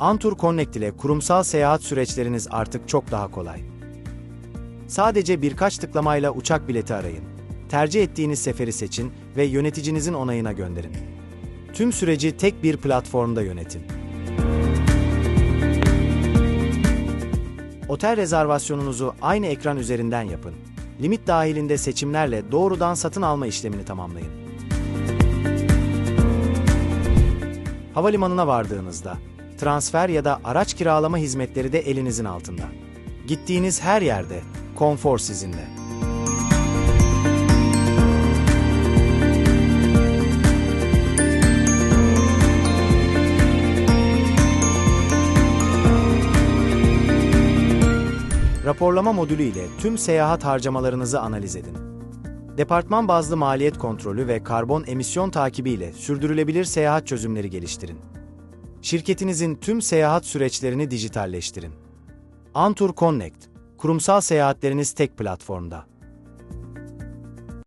Antur Connect ile kurumsal seyahat süreçleriniz artık çok daha kolay. Sadece birkaç tıklamayla uçak bileti arayın. Tercih ettiğiniz seferi seçin ve yöneticinizin onayına gönderin. Tüm süreci tek bir platformda yönetin. Otel rezervasyonunuzu aynı ekran üzerinden yapın. Limit dahilinde seçimlerle doğrudan satın alma işlemini tamamlayın. Havalimanına vardığınızda transfer ya da araç kiralama hizmetleri de elinizin altında. Gittiğiniz her yerde konfor sizinle. Raporlama modülü ile tüm seyahat harcamalarınızı analiz edin. Departman bazlı maliyet kontrolü ve karbon emisyon takibi ile sürdürülebilir seyahat çözümleri geliştirin. Şirketinizin tüm seyahat süreçlerini dijitalleştirin. Antur Connect, kurumsal seyahatleriniz tek platformda.